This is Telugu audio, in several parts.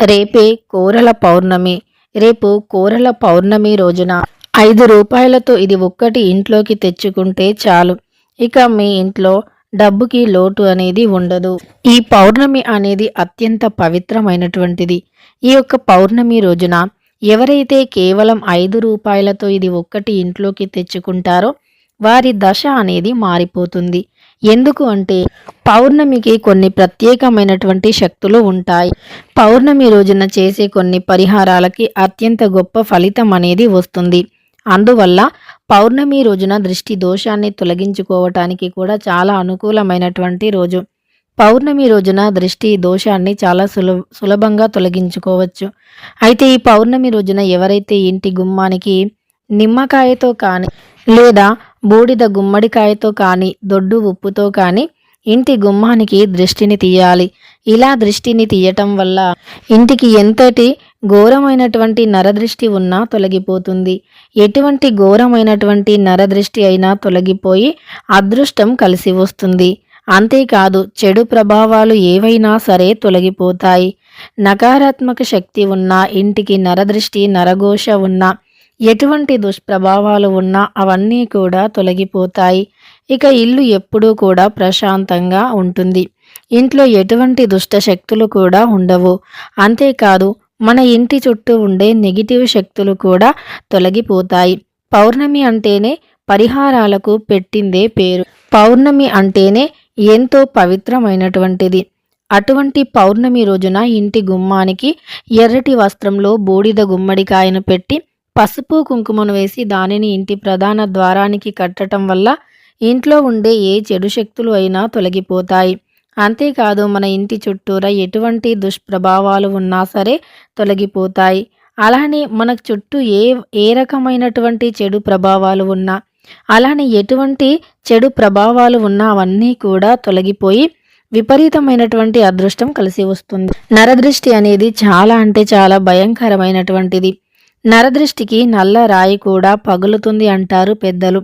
రేపే కోరల పౌర్ణమి. రేపు కోరల పౌర్ణమి రోజున ఐదు రూపాయలతో ఇది ఒక్కటి ఇంట్లోకి తెచ్చుకుంటే చాలు. ఇక మీ ఇంట్లో డబ్బుకి లోటు అనేది ఉండదు. ఈ పౌర్ణమి అనేది అత్యంత పవిత్రమైనటువంటిది. ఈ యొక్క పౌర్ణమి రోజున ఎవరైతే కేవలం ఐదు రూపాయలతో ఇది ఒక్కటి ఇంట్లోకి తెచ్చుకుంటారో వారి దశ అనేది మారిపోతుంది. ఎందుకు అంటే పౌర్ణమికి కొన్ని ప్రత్యేకమైనటువంటి శక్తులు ఉంటాయి. పౌర్ణమి రోజున చేసే కొన్ని పరిహారాలకి అత్యంత గొప్ప ఫలితం అనేది వస్తుంది. అందువల్ల పౌర్ణమి రోజున దృష్టి దోషాన్ని తొలగించుకోవటానికి కూడా చాలా అనుకూలమైనటువంటి రోజు. పౌర్ణమి రోజున దృష్టి దోషాన్ని చాలా సులభ సులభంగా తొలగించుకోవచ్చు. అయితే ఈ పౌర్ణమి రోజున ఎవరైతే ఇంటి గుమ్మానికి నిమ్మకాయతో కానీ లేదా బూడిద గుమ్మడికాయతో కానీ దొడ్డు ఉప్పుతో కానీ ఇంటి గుమ్మానికి దృష్టిని తీయాలి. ఇలా దృష్టిని తీయటం వల్ల ఇంటికి ఎంతటి ఘోరమైనటువంటి నరదృష్టి ఉన్నా తొలగిపోతుంది. ఎటువంటి ఘోరమైనటువంటి నరదృష్టి అయినా తొలగిపోయి అదృష్టం కలిసి వస్తుంది. అంతేకాదు చెడు ప్రభావాలు ఏవైనా సరే తొలగిపోతాయి. నకారాత్మక శక్తి ఉన్న ఇంటికి నరదృష్టి నరఘోష ఉన్నా ఎటువంటి దుష్ప్రభావాలు ఉన్నా అవన్నీ కూడా తొలగిపోతాయి. ఇక ఇల్లు ఎప్పుడూ కూడా ప్రశాంతంగా ఉంటుంది. ఇంట్లో ఎటువంటి దుష్ట శక్తులు కూడా ఉండవు. అంతేకాదు మన ఇంటి చుట్టూ ఉండే నెగిటివ్ శక్తులు కూడా తొలగిపోతాయి. పౌర్ణమి అంటేనే పరిహారాలకు పెట్టిందే పేరు. పౌర్ణమి అంటేనే ఎంతో పవిత్రమైనటువంటిది. అటువంటి పౌర్ణమి రోజున ఇంటి గుమ్మానికి ఎర్రటి వస్త్రంలో బూడిద గుమ్మడికాయను పెట్టి పసుపు కుంకుమను వేసి దానిని ఇంటి ప్రధాన ద్వారానికి కట్టడం వల్ల ఇంట్లో ఉండే ఏ చెడు శక్తులు అయినా తొలగిపోతాయి. అంతేకాదు మన ఇంటి చుట్టూరా ఎటువంటి దుష్ప్రభావాలు ఉన్నా సరే తొలగిపోతాయి. అలానే మన చుట్టూ ఏ ఏ రకమైనటువంటి చెడు ప్రభావాలు ఉన్నా అలానే ఎటువంటి చెడు ప్రభావాలు ఉన్నా అవన్నీ కూడా తొలగిపోయి విపరీతమైనటువంటి అదృష్టం కలిసి వస్తుంది. నరదృష్టి అనేది చాలా అంటే చాలా భయంకరమైనటువంటిది. నరదృష్టికి నల్ల రాయి కూడా పగులుతుంది అంటారు పెద్దలు.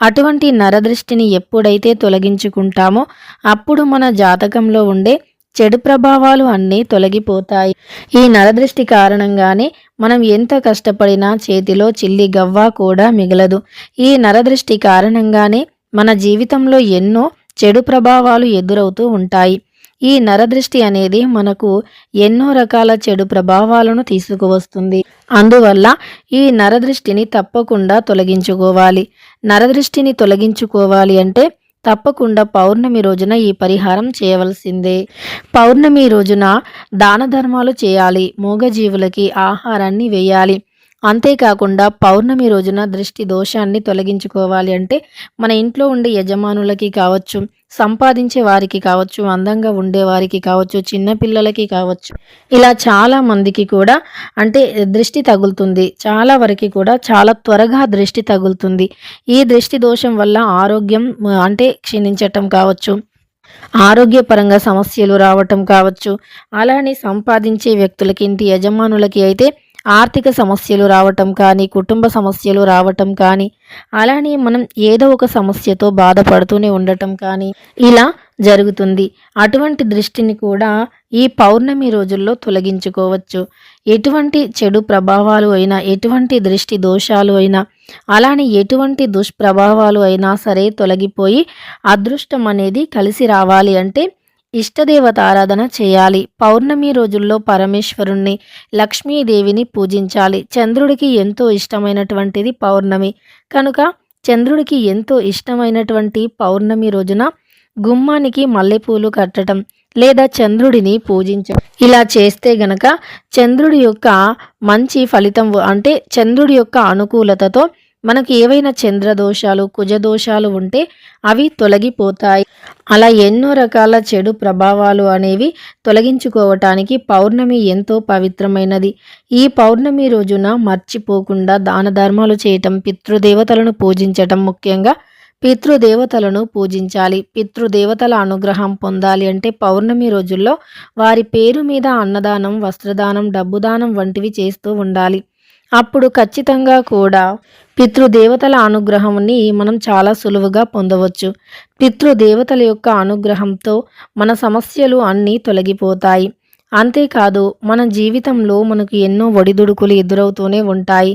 అటువంటి నరదృష్టిని ఎప్పుడైతే తొలగించుకుంటామో అప్పుడు మన జాతకంలో ఉండే చెడు ప్రభావాలు అన్నీ తొలగిపోతాయి. ఈ నరదృష్టి కారణంగానే మనం ఎంత కష్టపడినా చేతిలో చిల్లి గవ్వ కూడా మిగలదు. ఈ నరదృష్టి కారణంగానే మన జీవితంలో ఎన్నో చెడు ప్రభావాలు ఎదురవుతూ ఉంటాయి. ఈ నరదృష్టి అనేది మనకు ఎన్నో రకాల చెడు ప్రభావాలను తీసుకువస్తుంది. అందువల్ల ఈ నరదృష్టిని తప్పకుండా తొలగించుకోవాలి. నరదృష్టిని తొలగించుకోవాలి అంటే తప్పకుండా పౌర్ణమి రోజున ఈ పరిహారం చేయవలసిందే. పౌర్ణమి రోజున దాన ధర్మాలు చేయాలి. మూగజీవులకి ఆహారాన్ని వేయాలి. అంతేకాకుండా పౌర్ణమి రోజున దృష్టి దోషాన్ని తొలగించుకోవాలి అంటే మన ఇంట్లో ఉండే యజమానులకి కావచ్చు సంపాదించే వారికి కావచ్చు అందంగా ఉండే వారికి కావచ్చు చిన్నపిల్లలకి కావచ్చు. ఇలా చాలా మందికి కూడా అంటే దృష్టి తగులుతుంది. చాలా వరకు కూడా చాలా త్వరగా దృష్టి తగులుతుంది. ఈ దృష్టి దోషం వల్ల ఆరోగ్యం అంటే క్షీణించటం కావచ్చు ఆరోగ్యపరంగా సమస్యలు రావటం కావచ్చు. అలానే సంపాదించే వ్యక్తులకి ఇంటి యజమానులకి అయితే ఆర్థిక సమస్యలు రావటం కానీ కుటుంబ సమస్యలు రావటం కానీ అలానే మనం ఏదో ఒక సమస్యతో బాధపడుతూనే ఉండటం కానీ ఇలా జరుగుతుంది. అటువంటి దృష్టిని కూడా ఈ పౌర్ణమి రోజుల్లో తొలగించుకోవచ్చు. ఎటువంటి చెడు ప్రభావాలు అయినా ఎటువంటి దృష్టి దోషాలు అయినా అలానే ఎటువంటి దుష్ప్రభావాలు అయినా సరే తొలగిపోయి అదృష్టం అనేది కలిసి రావాలి అంటే ఇష్టదేవత ఆరాధన చేయాలి. పౌర్ణమి రోజుల్లో పరమేశ్వరుణ్ణి లక్ష్మీదేవిని పూజించాలి. చంద్రుడికి ఎంతో ఇష్టమైనటువంటిది పౌర్ణమి. కనుక చంద్రుడికి ఎంతో ఇష్టమైనటువంటి పౌర్ణమి రోజున గుమ్మానికి మల్లెపూలు కట్టడం లేదా చంద్రుడిని పూజించడం ఇలా చేస్తే గనక చంద్రుడి యొక్క మంచి ఫలితం అంటే చంద్రుడి యొక్క అనుకూలతతో మనకు ఏవైనా చంద్రదోషాలు కుజదోషాలు ఉంటే అవి తొలగిపోతాయి. అలా ఎన్నో రకాల చెడు ప్రభావాలు అనేవి తొలగించుకోవటానికి పౌర్ణమి ఎంతో పవిత్రమైనది. ఈ పౌర్ణమి రోజున మర్చిపోకుండా దాన ధర్మాలు చేయటం పితృదేవతలను పూజించటం ముఖ్యంగా పితృదేవతలను పూజించాలి. పితృదేవతల అనుగ్రహం పొందాలి అంటే పౌర్ణమి రోజుల్లో వారి పేరు మీద అన్నదానం వస్త్రదానం డబ్బుదానం వంటివి చేస్తూ ఉండాలి. అప్పుడు ఖచ్చితంగా కూడా పితృదేవతల అనుగ్రహాన్ని మనం చాలా సులువుగా పొందవచ్చు. పితృదేవతల యొక్క అనుగ్రహంతో మన సమస్యలు అన్నీ తొలగిపోతాయి. అంతేకాదు మన జీవితంలో మనకు ఎన్నో ఒడిదుడుకులు ఎదురవుతూనే ఉంటాయి.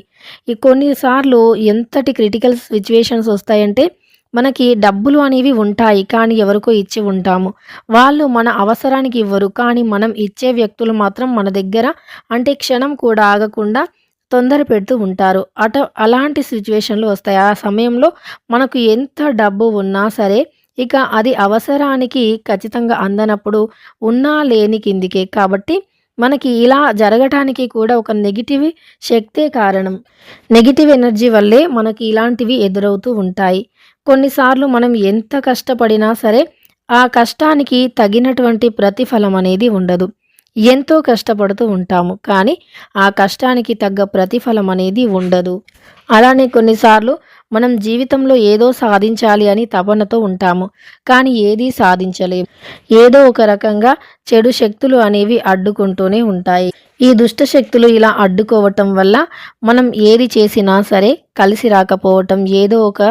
కొన్నిసార్లు ఎంతటి క్రిటికల్ సిచ్యువేషన్స్ వస్తాయంటే మనకి డబ్బులు అనేవి ఉంటాయి కానీ ఎవరికో ఇచ్చి ఉంటాము. వాళ్ళు మన అవసరానికి ఇవ్వరు కానీ మనం ఇచ్చే వ్యక్తులు మాత్రం మన దగ్గర అంటే క్షణం కూడా ఆగకుండా తొందర పెడుతూ ఉంటారు. అట అలాంటి సిచ్యువేషన్లు వస్తాయి. ఆ సమయంలో మనకు ఎంత డబ్బు ఉన్నా సరే ఇక అది అవసరానికి ఖచ్చితంగా అందనప్పుడు ఉన్నా లేని కిందికే. కాబట్టి మనకి ఇలా జరగటానికి కూడా ఒక నెగిటివ్ శక్తే కారణం. నెగిటివ్ ఎనర్జీ వల్లే మనకి ఇలాంటివి ఎదురవుతూ ఉంటాయి. కొన్నిసార్లు మనం ఎంత కష్టపడినా సరే ఆ కష్టానికి తగినటువంటి ప్రతిఫలం అనేది ఉండదు. ఎంతో కష్టపడుతూ ఉంటాము కానీ ఆ కష్టానికి తగ్గ ప్రతిఫలం అనేది ఉండదు. అలానే కొన్నిసార్లు మనం జీవితంలో ఏదో సాధించాలి అని తపనతో ఉంటాము కానీ ఏదీ సాధించలేము ఏదో ఒక రకంగా చెడు శక్తులు అనేవి అడ్డుకుంటూనే ఉంటాయి. ఈ దుష్ట శక్తులు ఇలా అడ్డుకోవటం వల్ల మనం ఏది చేసినా సరే కలిసి రాకపోవటం ఏదో ఒక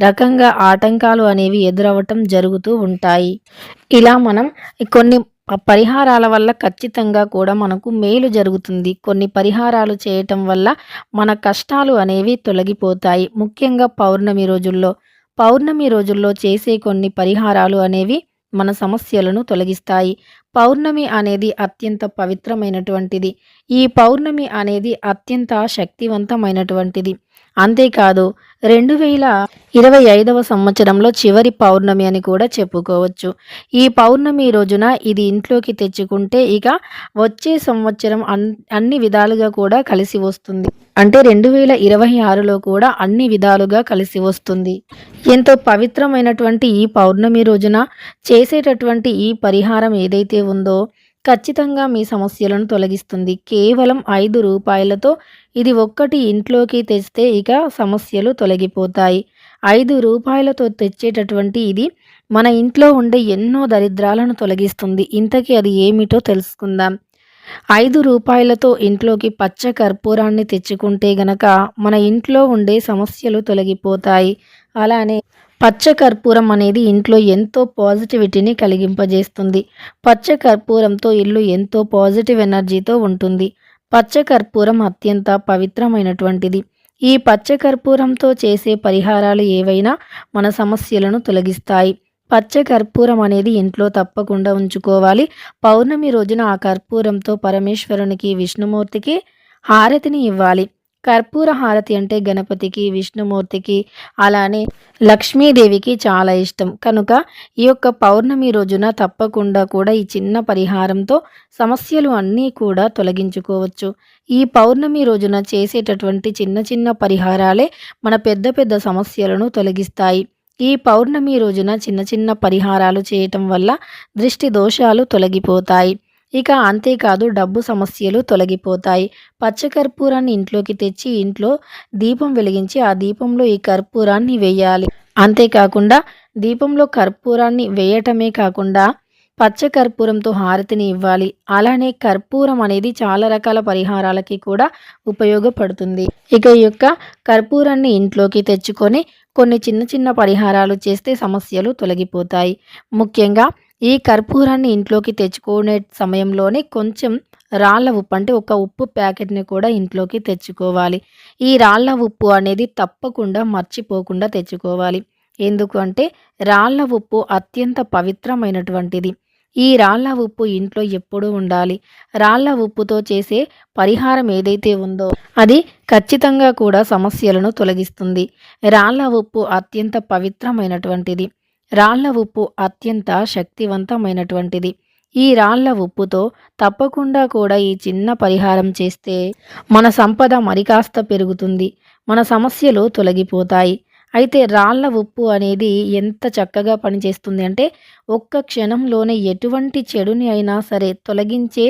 రకంగా ఆటంకాలు అనేవి ఎదురవ్వటం జరుగుతూ ఉంటాయి. ఇలా మనం కొన్ని ఆ పరిహారాల వల్ల ఖచ్చితంగా కూడా మనకు మేలు జరుగుతుంది. కొన్ని పరిహారాలు చేయటం వల్ల మన కష్టాలు అనేవి తొలగిపోతాయి. ముఖ్యంగా పౌర్ణమి రోజుల్లో. పౌర్ణమి రోజుల్లో చేసే కొన్ని పరిహారాలు అనేవి మన సమస్యలను తొలగిస్తాయి. పౌర్ణమి అనేది అత్యంత పవిత్రమైనటువంటిది. ఈ పౌర్ణమి అనేది అత్యంత శక్తివంతమైనటువంటిది. అంతేకాదు రెండు వేల ఇరవై ఐదవ సంవత్సరంలో చివరి పౌర్ణమి అని కూడా చెప్పుకోవచ్చు. ఈ పౌర్ణమి రోజున ఇది ఇంట్లోకి తెచ్చుకుంటే ఇక వచ్చే సంవత్సరం అన్ అన్ని విధాలుగా కూడా కలిసి వస్తుంది. అంటే రెండు వేల ఇరవై ఆరులో కూడా అన్ని విధాలుగా కలిసి వస్తుంది. ఎంతో పవిత్రమైనటువంటి ఈ పౌర్ణమి రోజున చేసేటటువంటి ఈ పరిహారం ఏదైతే ఉందో ఖచ్చితంగా మీ సమస్యలను తొలగిస్తుంది. కేవలం ఐదు రూపాయలతో ఇది ఒక్కటి ఇంట్లోకి తెస్తే ఇక సమస్యలు తొలగిపోతాయి. ఐదు రూపాయలతో తెచ్చేటటువంటి ఇది మన ఇంట్లో ఉండే ఎన్నో దరిద్రాలను తొలగిస్తుంది. ఇంతకీ అది ఏమిటో తెలుసుకుందాం. ఐదు రూపాయలతో ఇంట్లోకి పచ్చ కర్పూరాన్ని తెచ్చుకుంటే గనక మన ఇంట్లో ఉండే సమస్యలు తొలగిపోతాయి. అలానే పచ్చ కర్పూరం అనేది ఇంట్లో ఎంతో పాజిటివిటీని కలిగింపజేస్తుంది. పచ్చ కర్పూరంతో ఇల్లు ఎంతో పాజిటివ్ ఎనర్జీతో ఉంటుంది. పచ్చ కర్పూరం అత్యంత పవిత్రమైనటువంటిది. ఈ పచ్చ కర్పూరంతో చేసే పరిహారాలు ఏవైనా మన సమస్యలను తొలగిస్తాయి. పచ్చ కర్పూరం అనేది ఇంట్లో తప్పకుండా ఉంచుకోవాలి. పౌర్ణమి రోజున ఆ కర్పూరంతో పరమేశ్వరునికి విష్ణుమూర్తికి హారతిని ఇవ్వాలి. కర్పూర హారతి అంటే గణపతికి విష్ణుమూర్తికి అలానే లక్ష్మీదేవికి చాలా ఇష్టం. కనుక ఈ యొక్క పౌర్ణమి రోజున తప్పకుండా కూడా ఈ చిన్న పరిహారంతో సమస్యలు అన్నీ కూడా తొలగించుకోవచ్చు. ఈ పౌర్ణమి రోజున చేసేటటువంటి చిన్న చిన్న పరిహారాలే మన పెద్ద పెద్ద సమస్యలను తొలగిస్తాయి. ఈ పౌర్ణమి రోజున చిన్న చిన్న పరిహారాలు చేయటం వల్ల దృష్టి దోషాలు తొలగిపోతాయి. ఇక అంతేకాదు డబ్బు సమస్యలు తొలగిపోతాయి. పచ్చకర్పూరాన్ని ఇంట్లోకి తెచ్చి ఇంట్లో దీపం వెలిగించి ఆ దీపంలో ఈ కర్పూరాన్ని వేయాలి. అంతేకాకుండా దీపంలో కర్పూరాన్ని వేయటమే కాకుండా పచ్చ కర్పూరంతో హారతిని ఇవ్వాలి. అలానే కర్పూరం అనేది చాలా రకాల పరిహారాలకి కూడా ఉపయోగపడుతుంది. ఇక ఈ యొక్క కర్పూరాన్ని ఇంట్లోకి తెచ్చుకొని కొన్ని చిన్న చిన్న పరిహారాలు చేస్తే సమస్యలు తొలగిపోతాయి. ముఖ్యంగా ఈ కర్పూరాన్ని ఇంట్లోకి తెచ్చుకునే సమయంలోనే కొంచెం రాళ్ళ ఉప్పు అంటే ఒక ఉప్పు ప్యాకెట్ని కూడా ఇంట్లోకి తెచ్చుకోవాలి. ఈ రాళ్ళ ఉప్పు అనేది తప్పకుండా మర్చిపోకుండా తెచ్చుకోవాలి. ఎందుకు అంటే రాళ్ళ ఉప్పు అత్యంత పవిత్రమైనటువంటిది. ఈ రాళ్ళ ఉప్పు ఇంట్లో ఎప్పుడూ ఉండాలి. రాళ్ళ ఉప్పుతో చేసే పరిహారం ఏదైతే ఉందో అది ఖచ్చితంగా కూడా సమస్యలను తొలగిస్తుంది. రాళ్ళ ఉప్పు అత్యంత పవిత్రమైనటువంటిది. రాళ్ళ ఉప్పు అత్యంత శక్తివంతమైనటువంటిది. ఈ రాళ్ళ ఉప్పుతో తప్పకుండా కూడా ఈ చిన్న పరిహారం చేస్తే మన సంపద మరికాస్త పెరుగుతుంది మన సమస్యలు తొలగిపోతాయి. అయితే రాళ్ళ ఉప్పు అనేది ఎంత చక్కగా పనిచేస్తుంది అంటే ఒక్క క్షణంలోనే ఎటువంటి చెడుని అయినా సరే తొలగించే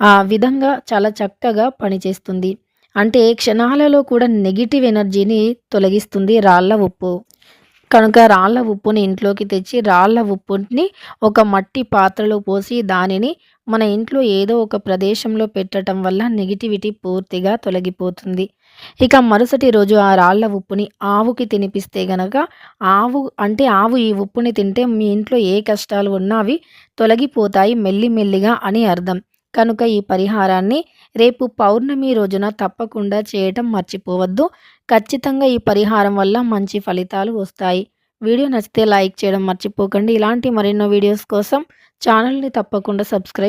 ఆ విధంగా చాలా చక్కగా పనిచేస్తుంది. అంటే క్షణాలలో కూడా నెగిటివ్ ఎనర్జీని తొలగిస్తుంది రాళ్ళ ఉప్పు. కనుక రాళ్ళ ఉప్పుని ఇంట్లోకి తెచ్చి రాళ్ళ ఉప్పుని ఒక మట్టి పాత్రలో పోసి దానిని మన ఇంట్లో ఏదో ఒక ప్రదేశంలో పెట్టడం వల్ల నెగిటివిటీ పూర్తిగా తొలగిపోతుంది. ఇక మరుసటి రోజు ఆ రాళ్ళ ఉప్పుని ఆవుకి తినిపిస్తే గనక ఆవు అంటే ఆవు ఈ ఉప్పుని తింటే మీ ఇంట్లో ఏ కష్టాలు ఉన్నా అవి తొలగిపోతాయి మెల్లిమెల్లిగా అని అర్థం. కనుక ఈ పరిహారాన్ని రేపు పౌర్ణమి రోజున తప్పకుండా చేయటం మర్చిపోవద్దు. ఖచ్చితంగా ఈ పరిహారం వల్ల మంచి ఫలితాలు వస్తాయి. వీడియో నచ్చితే లైక్ చేయడం మర్చిపోకండి. ఇలాంటి మరెన్నో వీడియోస్ కోసం ఛానల్ని తప్పకుండా సబ్స్క్రైబ్